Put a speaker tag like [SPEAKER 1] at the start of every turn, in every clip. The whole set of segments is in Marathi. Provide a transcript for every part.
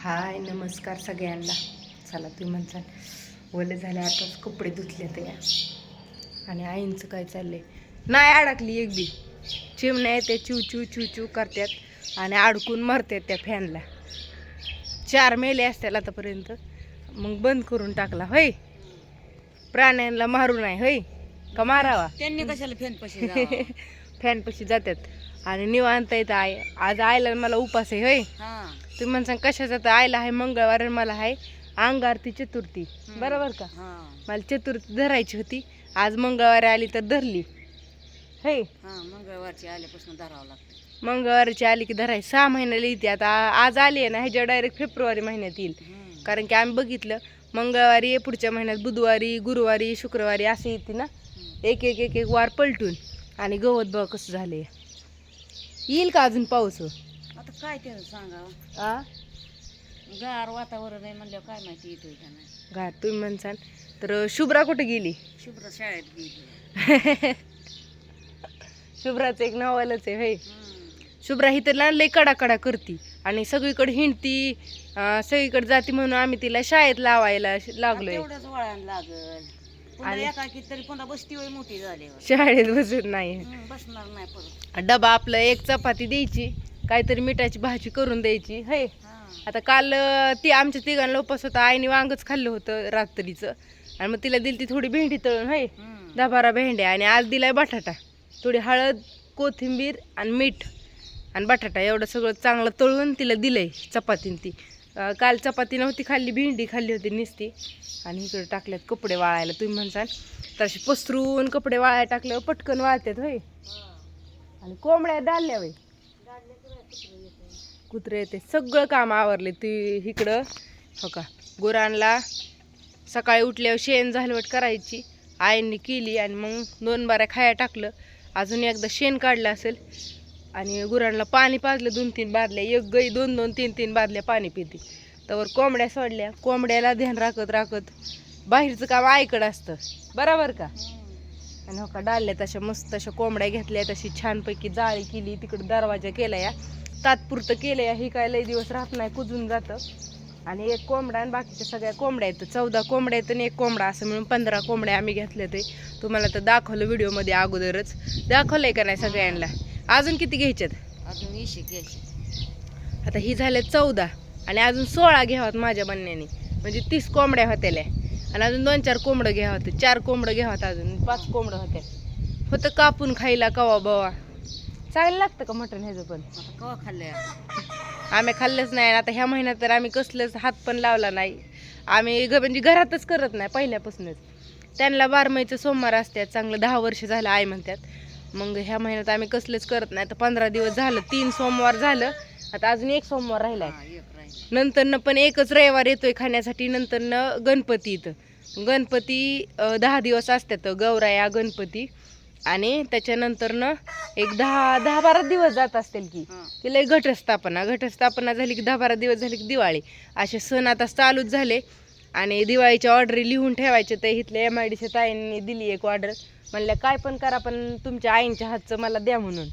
[SPEAKER 1] हाय नमस्कार सगळ्यांना. चला तुम्ही म्हणसाल ओले झाले आताच कपडे धुतले ते. आणि आईंचं काय चाललंय? नाही अडकली एक बी. चिमण्या येते चिव चिव चिव चिव करतात आणि अडकून मरतात त्या फॅनला. चार मेले असतील आतापर्यंत. मग बंद करून टाकला होय? प्राण्यांना मारू नाही होय? का मारावा?
[SPEAKER 2] त्यांनी कशाला फॅन पशी
[SPEAKER 1] फॅनपाशी जातात आणि निवांत येत आय आज आयला मला उपास आहे होय?
[SPEAKER 2] हा.
[SPEAKER 1] तुम्ही म्हणसान कशाचा तर आयला आहे मंगळवार आणि मला आहे अंगारती चतुर्थी. बरोबर का?
[SPEAKER 2] हा.
[SPEAKER 1] मला चतुर्थी धरायची होती आज मंगळवारी आली तर धरली. हे.
[SPEAKER 2] हा मंगळवारची आल्यापासून धरावं लागतं.
[SPEAKER 1] मंगळवारची आली की धरायची. सहा महिन्याला येते. आता आज आली आहे ना ह्याच्या डायरेक्ट फेब्रुवारी महिन्यात येईल. कारण की आम्ही बघितलं मंगळवारी पुढच्या महिन्यात बुधवारी गुरुवारी शुक्रवारी असे येते ना. एक एक एक एक वार पलटून. आणि गवत बघ कसं झालंय. येईल का अजून पाऊस
[SPEAKER 2] आता काय ते सांगावं?
[SPEAKER 1] आ?
[SPEAKER 2] गार वातावरण आहे म्हणल्यावर काय माहिती येतोय का नाही?
[SPEAKER 1] तुम्ही म्हणसान. तर शुभ्रा कुठे गेली?
[SPEAKER 2] शुभ्र शाळेत गेली.
[SPEAKER 1] शुभ्राचं एक नावालच आहे होय.
[SPEAKER 2] हम्म.
[SPEAKER 1] शुभ्रा ही तर लय कडा कडा करती आणि सगळीकडे हिंडती अं, सगळीकडे जाती म्हणून आम्ही तिला शाळेत लावायला श- लागलोय.
[SPEAKER 2] तेवढंच वळण लागल. पुन्हा
[SPEAKER 1] आणि-
[SPEAKER 2] एकाकी तरी पुन्हा बसती वय मोठी झाल्यावर.
[SPEAKER 1] शाळेत बसत नाही.
[SPEAKER 2] हम्म, बसणार नाही परत.
[SPEAKER 1] डबा आपलं एक चपाती द्यायची काहीतरी मिठाची भाजी करून द्यायची हे?
[SPEAKER 2] हा.
[SPEAKER 1] आता काल ती आमच्या तिघांना उपास होता आईने वांगच खाल्लं होतं रात्रीचं. आणि मग तिला दिली ती थोडी भेंडी तळून होय. दहा बारा भेंड्या. आणि आज दिलाय बटाटा. थोडी हळद कोथिंबीर आणि मीठ आणि बटाटा. एवढं सगळं चांगलं तळून तिला दिलंय चपातीन ती. काल चपाती नव्हती खाल्ली भेंडी खाल्ली होती नुसती. आणि इकडे टाकल्यात कपडे वाळायला तुम्ही म्हणसाल. तर असे पसरून कपडे वाळायला टाकल्यावर पटकन वाळतात होय. आणि कोंबड्या डालल्या होय
[SPEAKER 2] आहे, कुत्रे
[SPEAKER 1] येते. सगळं काम आवरले ती इकडं. हो का? गुरांना सकाळी उठल्यावर शेण झालवट करायची. आईंनी केली आणि मग दोन बाऱ्या खाया टाकलं. अजून एकदा शेण काढलं असेल. आणि गुरांना पाणी पाजलं दोन तीन बादल्या. एक गई दोन दोन तीन तीन बादल्या पाणी पिते. तर कोंबड्या सोडल्या. कोंबड्याला ध्यान राखत राखत बाहेरचं काम आईकडं असतं. बरोबर का? आणि हो का? डालल्या तशा मस्त तशा कोंबड्या घेतल्या. तशी छानपैकी जाळी केली. तिकडं दरवाजा केला या. तात्पुरतं केलं या ही काय लय दिवस राहत नाही कुजून जातं. आणि एक कोंबडा आणि बाकीच्या सगळ्या कोंबड्या आहेत. चौदा कोंबड्या आहेत आणि एक कोंबडा असं मिळून पंधरा कोंबड्या आम्ही घेतल्या ते. तुम्हाला तर दाखवलं व्हिडिओमध्ये अगोदरच. दाखवलंय का नाही सगळ्यांना? अजून किती घ्यायच्यात?
[SPEAKER 2] अजून इशे घ्यायचे.
[SPEAKER 1] आता ही झाल्या चौदा. आणि अजून सोळा घ्यावात माझ्या म्हणण्याने. म्हणजे तीस कोंबड्या होत्याल्या. आणि अजून दोन चार कोंबडं घ्यावं होते. चार कोंबडं घ्यावात अजून. पाच कोंबडं होत्या. होतं कापून खायला कवा बवा. चांगलं लागतं का मटण ह्याचं पण?
[SPEAKER 2] आता कवा खाल्लंय
[SPEAKER 1] आम्ही खाल्लंच नाही आणि आता ह्या महिन्यात तर आम्ही कसलंच हात पण लावला नाही. आम्ही म्हणजे घरातच करत नाही पहिल्यापासूनच. त्यांना बारमाईचं सोमवार असतात चांगलं दहा वर्ष झालं आई म्हणतात मग ह्या महिन्यात आम्ही कसलंच करत नाही. तर पंधरा दिवस झालं तीन सोमवार झालं. आता अजून एक सोमवार राहिलाय.
[SPEAKER 2] हा, एक राहिलं.
[SPEAKER 1] नंतरनं पण एकच रविवार येतोय खाण्यासाठी नंतरनं गणपती इथं. गणपती अं, दहा दिवस असतात गौराया गणपती. आणि त्याच्यानंतरनं एक दहा दहा बारा दिवस जात असतील की. की लय घटस्थापना घटस्थापना झाली की दहा बारा दिवस झाले की दिवाळी. असे सण आता चालूच झाले. आणि दिवाळीच्या ऑर्डरी लिहून ठेवायचे तर इथल्या एम आय डीच्या ताईंनी दिली एक ऑर्डर म्हणल्या काय पण करा पण तुमच्या आईंच्या हातचं मला द्या म्हणून.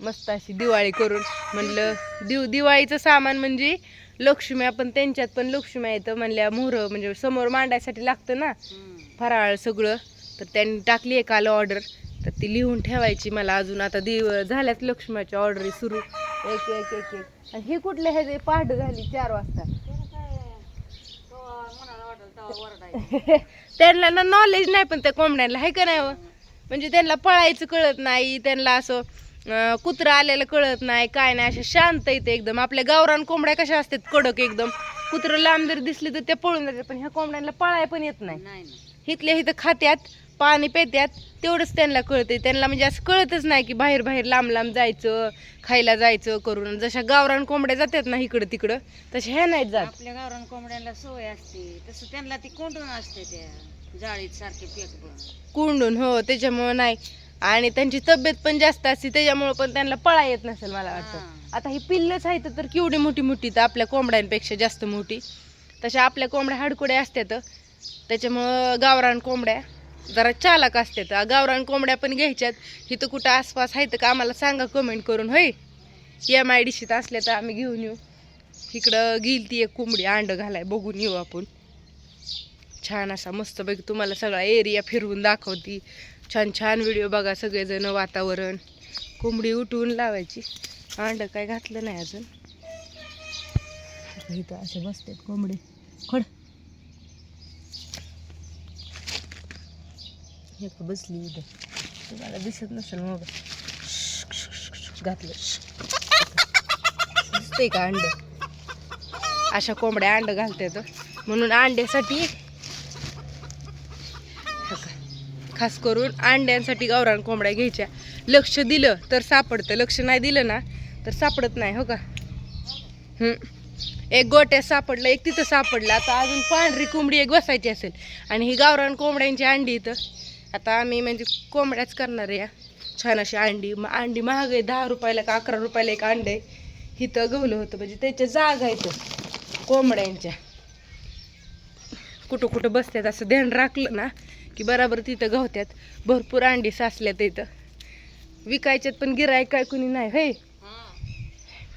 [SPEAKER 1] मस्त अशी दिवाळी करून म्हणलं दिव दिवाळीचं सामान म्हणजे लक्ष्मी आपण त्यांच्यात पण लक्ष्मी येतं म्हणल्या मोहर म्हणजे समोर मांडायसाठी लागतं ना. फराळ सगळं. तर त्यांनी टाकली आहे काल ऑर्डर तर ती लिहून ठेवायची मला अजून. आता दिव झाल्यात लक्ष्म्याच्या ऑर्डरी सुरू. एक एक एक एक. आणि हे कुठले हे पहाट झाली चार वाजता. त्यांना ना नॉलेज नाही पण त्या कोंबड्यांना आहे का नाही हो? म्हणजे त्यांना पळायचं कळत नाही त्यांना असं कुत्रं आलेलं कळत नाही काय नाही अशा शांत येते एकदम. आपल्या गावरान कोंबड्या कशा असतात? कडक एकदम. कुत्रं लांब जर दिसली तर ते पळून जातात पण ह्या कोंबड्यांना पळाय पण येत नाही. इथल्या इथं खात्यात. पाणी पेत्यात तेवढंच त्यांना कळते त्यांना म्हणजे असं कळतच नाही की बाहेर बाहेर लांब लांब जायचं खायला जायचं करून. जशा गावरान कोंबड्या जातात ना इकडं तिकडं तशा ह्या नाहीत जात.
[SPEAKER 2] आपल्या गावरान कोंबड्यांना सवय असते. तसं त्यांना ती कोंडून असते त्या जाळीत सारखे पेक बन
[SPEAKER 1] कुंडून हो त्याच्यामुळं नाही. आणि त्यांची तब्येत पण जास्त असते त्याच्यामुळं पण त्यांना पळा येत नसेल मला वाटतं.
[SPEAKER 2] हा.
[SPEAKER 1] आता ही पिल्लच आहेत तर केवढी मोठी मोठी तर आपल्या कोंबड्यांपेक्षा जास्त मोठी. तशा आपल्या कोंबड्या हाडकुड्या असतात त्याच्यामुळं गावरान कोंबड्या जरा चालक असतात गावरान कोंबड्या पण घ्यायच्यात. इथं कुठं आसपास आहेत का आम्हाला सांगा कमेंट करून होय? एम आय डीशीत असल्या तर आम्ही घेऊन येऊ. इकडं गेली ती एक कोंबडी अंड घालाय बघून येऊ आपण. छान असा मस्तपैकी तुम्हाला सगळा एरिया फिरवून दाखवती. छान छान व्हिडिओ बघा सगळेजण वातावरण. कोंबडी उठवून लावायची. अंड काय घातलं नाही अजून. इथं असे बसतात कोंबडी. खड. हे बसली इथं तुम्हाला दिसत नसेल मग घातलं दिसतंय का अंड अशा कोंबड्या अंड घालतात म्हणून अंड्यासाठी खास करून अंड्यांसाठी गावरान कोंबड्या घ्यायच्या. लक्ष दिलं तर सापडतं. लक्ष नाही दिलं ना तर सापडत नाही हो का? एक गोट्यात सापडलं एक तिथं सापडलं. आता अजून पांढरी कोंबडी एक बसायची असेल. आणि ही गावरान कोंबड्यांची अंडी इथं. आता आम्ही म्हणजे कोंबड्याच करणार आहे. या. छान अशी अंडी मग अंडी महाग आहे दहा रुपयाला का अकरा रुपयाला एक अंड आहे. इथं गवलं होतं म्हणजे त्याच्या जागा इथं कोंबड्यांच्या. कुठं कुठं बसतात असं ध्यान राखलं ना की बराबर तिथं गवत्यात. भरपूर अंडी साचल्यात इथं. विकायच्यात पण गिराय काय कुणी नाही हे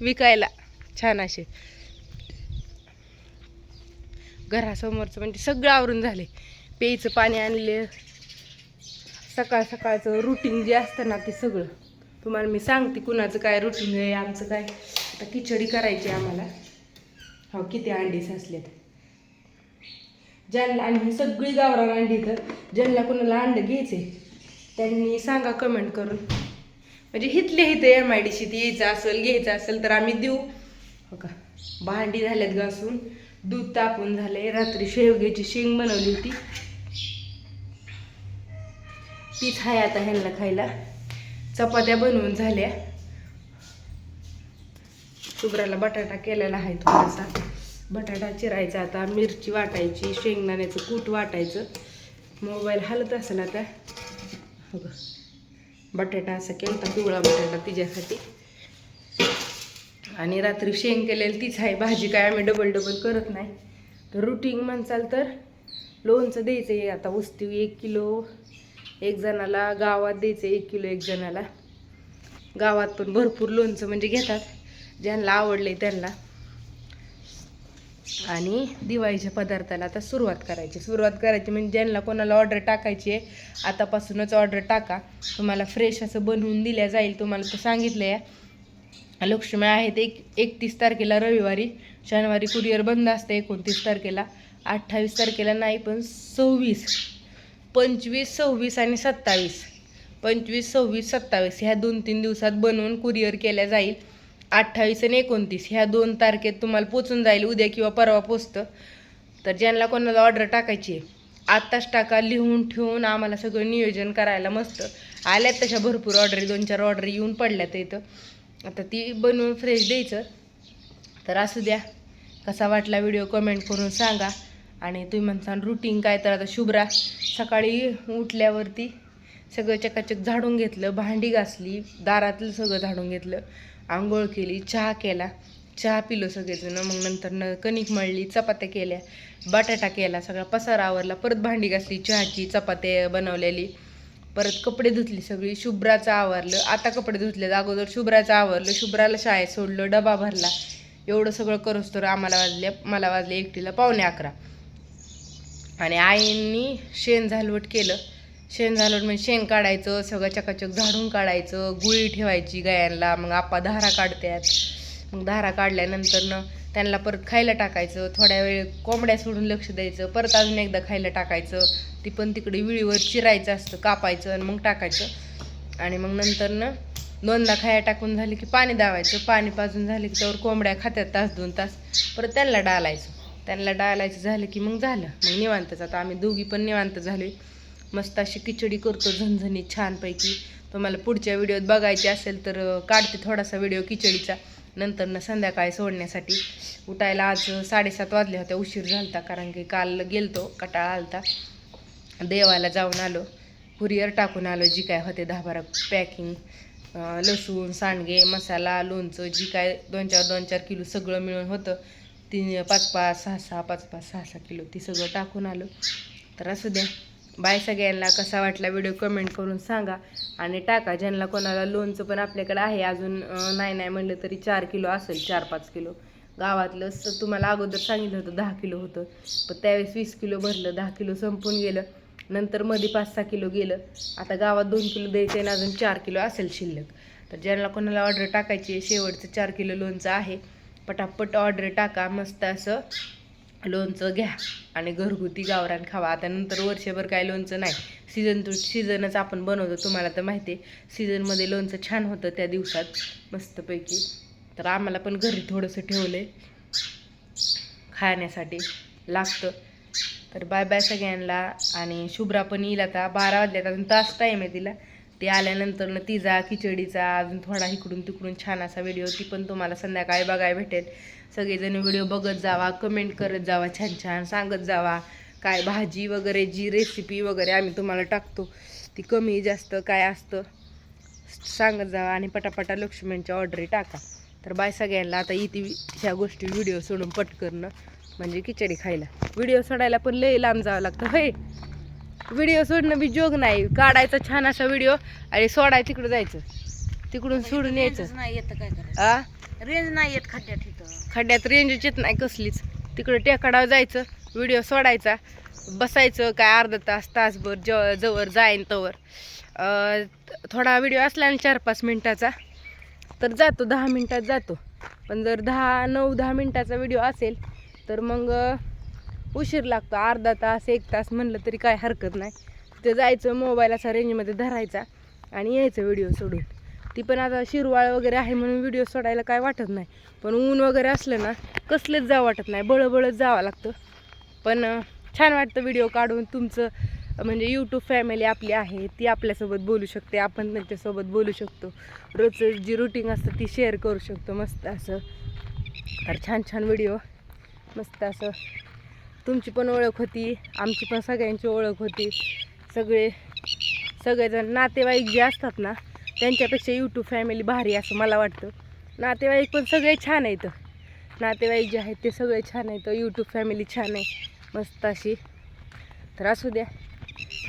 [SPEAKER 1] विकायला. छान असे. घरासमोरचं म्हणजे सगळं आवरून झाले. प्यायचं पाणी आणले सकाळ सकाळचं रुटीन जे असतं ना ते सगळं. तुम्हाला मी सांगते कुणाचं काय रुटीन आहे आमचं काय. आता खिचडी करायची आम्हाला. हो किती अंडी साचलेत. ज्यांना आणि सगळी गावरान अंडी तर ज्यांना कुणाला अंड घ्यायचे त्यांनी सांगा कमेंट करून. म्हणजे हिथले हिथं एम आय डी शीत यायचं असेल घ्यायचं असेल तर आम्ही देऊ. हो का? भांडी झाल्यात घासून दूध तापून झाले रात्री शेवग्याची शेंग बनवली होती. तीच आहे आता ह्यांना खायला. चपात्या बनवून झाल्या. शुभ्राला बटाटा केलेला आहे थोडासा. बटाटा चिरायचा आता. मिरची वाटायची शेंगदाण्याचं कूट वाटायचं. मोबाईल हलत असेल आता. हो बटाटा असा केला पिवळा बटाटा तिच्यासाठी. आणि रात्री शेंग केलेली तीच आहे. भाजी काय आम्ही डबल डबल करत नाही. तर रुटीन म्हणसाल तर लोणचं द्यायचं आहे आता उस्ती एक किलो एक जणाला गावात द्यायचं एक किलो एक जणाला. गावात पण भरपूर लोणचं म्हणजे घेतात. ज्यांना आवडले त्यांना. आणि दिवाळीच्या पदार्थाला आता सुरुवात करायची. सुरुवात करायची म्हणजे ज्यांना कोणाला ऑर्डर टाकायची आहे आतापासूनच ऑर्डर टाका. तुम्हाला फ्रेश असं बनवून दिल्या जाईल. तुम्हाला तर सांगितलं आहे लक्ष्मी आहेत एक एकतीस तारखेला रविवारी. शनिवारी कुरिअर बंद असते एकोणतीस तारखेला. अठ्ठावीस तारखेला नाही पण सव्वीस. पंचवीस सव्वीस आणि सत्तावीस. पंचवीस सव्वीस सत्तावीस ह्या दोन तीन दिवसात बनवून कुरिअर केल्या जाईल. अठ्ठावीस आणि एकोणतीस ह्या दोन तारखेत तुम्हाला पोचून जाईल उद्या किंवा परवा पोचतं. तर ज्यांना कोणाला ऑर्डर टाकायची आहे आत्ताच टाका लिहून ठेवून आम्हाला सगळं नियोजन करायला मस्त. आल्यात तशा भरपूर ऑर्डरी दोन चार ऑर्डर येऊन पडल्यात इथं. आता ती बनवून फ्रेश द्यायचं. तर असू द्या. कसा वाटला व्हिडिओ कमेंट करून सांगा. आणि तुम्ही म्हणता रुटीन काय तर आता शुभ्रा सकाळी उठल्यावरती सगळं चकाचक झाडून घेतलं भांडी घासली दारातलं सगळं झाडून घेतलं आंघोळ केली चहा केला चहा पिलो सगळेजण. मग नंतर न कणिक मळली चपात्या केल्या बटाटा केला सगळा पसारा आवरला परत भांडी घासली चहाची चपात्या बनवलेली परत कपडे धुतली सगळी शुभ्राचं आवरलं. आता कपडे धुतले अगोदर शुभ्राचं आवरलं शुभ्राला शाळेत सोडलं डबा भरला. एवढं सगळं करोस तर आम्हाला वाजले मला वाजले एकटीला पावणे अकरा. आणि आईंनी शेण झालवट केलं. शेण झालवट म्हणजे शेण काढायचं सगळं चकाचक झाडून काढायचं गुळी ठेवायची गायांना मग आपा धारा काढतात मग धारा काढल्यानंतर त्यांना परत खायला टाकायचं थोड्या वेळ कोंबड्या सोडून लक्ष द्यायचं परत अजून एकदा खायला टाकायचं. ती पण तिकडे विळीवर चिरायचं असतं कापायचं आणि मग टाकायचं. आणि मग नंतर दोनदा खाया टाकून झाली की पाणी दावायचं. पाणी पाजून झालं की त्यावर कोंबड्या खात्यात तास दोन तास. परत त्यांना डालायचं. त्यांना डालायचं झालं की मग झालं. मग निवांतच. आता आम्ही दोघी पण निवांत झाले मस्त अशी खिचडी करतो झणझणी छानपैकी. तुम्हाला पुढच्या व्हिडिओत बघायची असेल तर काढते थोडासा व्हिडिओ खिचडीचा. नंतर न संध्याकाळी सोडण्यासाठी. उठायला आज साडेसात वाजले होते. उशीर झालता कारण की काल गेलतो कटाळा आलता. देवाला जाऊन आलो. कुरिअर टाकून आलो. जी काय होते दहा बारा पॅकिंग लसूण सांडगे मसाला लोणचं जी काय दोन चार दोन चार किलो सगळं मिळून होतं. तीन पाच पाच सहा सहा पाच पाच सहा सहा किलो. ती सगळं टाकून आलो. तर असू द्या. बाय सगळ्यांना. कसा वाटला व्हिडिओ कमेंट करून सांगा. आणि टाका. ज्यांना कोणाला लोणचं पण आपल्याकडे आहे अजून नाही नाही म्हणलं तरी चार किलो असेल चार पाच किलो. गावातलं स तुम्हाला अगोदर सांगितलं होतं दहा किलो होतं. पण त्यावेळेस वीस किलो भरलं दहा किलो संपून गेलं. नंतर मध्ये पाच सहा किलो गेलं. आता गावात दोन किलो द्यायचं आणि अजून चार किलो असेल शिल्लक. तर ज्यांना कोणाला ऑर्डर टाकायची शेवटचं चार किलो लोणचं आहे पटापट ऑर्डर टाका मस्त असं लोणचं घ्या आणि घरगुती गावरान खावा. आता नंतर वर्षभर काय लोणचं नाही. सीझन टू सीझनच आपण बनवतो तुम्हाला तर माहिती आहे. सीझनमध्ये लोणचं छान होतं त्या दिवसात मस्तपैकी. तर आम्हाला पण घरी थोडंसं ठेवलं आहे खाण्यासाठी लागतं. तर बाय बाय सगळ्यांना आणि शुभ्रा पण येईल आता. बारा वाजल्यात अजून तास टाईम आहे तिला. ती आल्यानंतर न तिचा खिचडीचा अजून थोडा इकडून तिकडून छान असा व्हिडिओ ती पण तुम्हाला संध्याकाळी बघायला भेटेल. सगळेजण व्हिडिओ बघत जावा कमेंट करत जावा छान छान सांगत जावा. काय भाजी वगैरे जी रेसिपी वगैरे आम्ही तुम्हाला टाकतो ती कमी जास्त काय असतं सांगत जावा आणि पटापटा लक्ष्मीच्या ऑर्डरी टाका. तर बाय सगळ्यांना आता इथे ह्या गोष्टी व्हिडिओ सोडून पटकरणं म्हणजे खिचडी खायला. व्हिडिओ सोडायला पण लय लांब जावं लागतं होय? व्हिडिओ सोडणं बी जोग नाही. काढायचा छान असा व्हिडिओ आणि सोडाय तिकडं जायचं. तिकडून सोडून यायचं.
[SPEAKER 2] नाही येत काय करायचं?
[SPEAKER 1] आ?
[SPEAKER 2] रेंज नाही येत खड्ड्यात इथं.
[SPEAKER 1] खड्ड्यात रेंजच येत नाही कसलीच. तिकडं टेकाडावर जायचं व्हिडिओ सोडायचा बसायचं काय अर्धा तास तासभर ज जवळ जाईन तवर. अं, थोडा व्हिडिओ असला ना चार पाच मिनटाचा तर जातो दहा मिनटात जातो. पण जर दहा नऊ दहा मिनटाचा व्हिडिओ असेल तर मग अं, उशीर लागतो अर्धा तास एक तास म्हणलं तरी काय हरकत नाही. तिथे जायचं मोबाईल असा रेंजमध्ये धरायचा आणि यायचं व्हिडिओ सोडून. ती पण आता शिरवाळ वगैरे आहे म्हणून व्हिडिओ सोडायला काय वाटत नाही. पण ऊन वगैरे असलं ना कसलेच जावं वाटत नाही. बळबळच जावं लागतं. पण छान वाटतं व्हिडिओ काढून. तुमचं म्हणजे यूट्यूब फॅमिली आपली आहे ती आपल्यासोबत बोलू शकते. आपण त्यांच्यासोबत बोलू शकतो. रोजचं जी रुटीन असतं ती शेअर करू शकतो. मस्त असं. तर छान छान व्हिडिओ मस्त असं. तुमची पण ओळख होती आमची पण सगळ्यांची ओळख होती. सगळे सगळेजण नातेवाईक जे असतात ना त्यांच्यापेक्षा यूट्यूब फॅमिली भारी असं मला वाटतं. नातेवाईक पण सगळे छान आहेत. नातेवाईक जे आहेत ते सगळे छान आहेत. यूट्यूब फॅमिली छान आहे. मस्त अशी. तर असू द्या.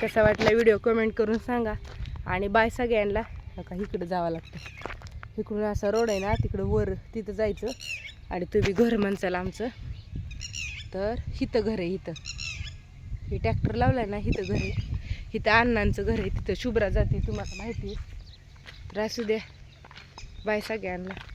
[SPEAKER 1] कसा वाटला व्हिडिओ कमेंट करून सांगा. आणि बाय सगळ्यांना. नका इकडं जावं लागतं. इकडून असा रोड आहे ना तिकडं वर तिथं जायचं. आणि तुम्ही घर म्हणचाल आमचं. तर हिथं घर आहे इथं हे ट्रॅक्टर लावलाय ना इथं घर आहे. इथं अण्णांचं घर आहे तिथं शुभ्रा जाते तुम्हाला माहिती आहे. तर असू द्या. बाय सगळ्यांना.